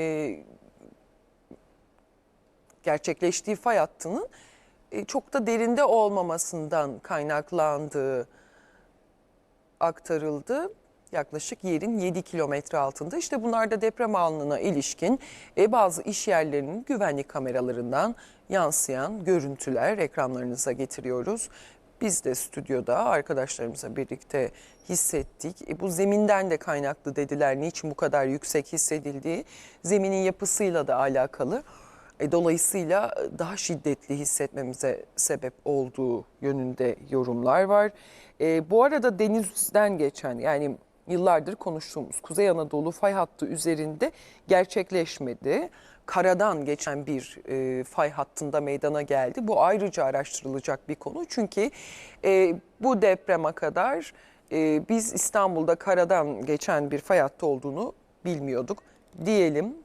e, gerçekleştiği fay hattının e, çok da derinde olmamasından kaynaklandığı aktarıldı. Yaklaşık yerin 7 kilometre altında. İşte bunlar da deprem anına ilişkin e, bazı iş yerlerinin güvenlik kameralarından yansıyan görüntüler ekranlarınıza getiriyoruz. Biz de stüdyoda arkadaşlarımızla birlikte hissettik. E, bu zeminden de kaynaklı dediler. Niçin bu kadar yüksek hissedildiği zeminin yapısıyla da alakalı. E, dolayısıyla daha şiddetli hissetmemize sebep olduğu yönünde yorumlar var. E, bu arada denizden geçen yani yıllardır konuştuğumuz Kuzey Anadolu fay hattı üzerinde gerçekleşmedi. Karadan geçen bir e, fay hattında meydana geldi. Bu ayrıca araştırılacak bir konu. Çünkü e, bu depreme kadar e, biz İstanbul'da karadan geçen bir fay hattı olduğunu bilmiyorduk. Diyelim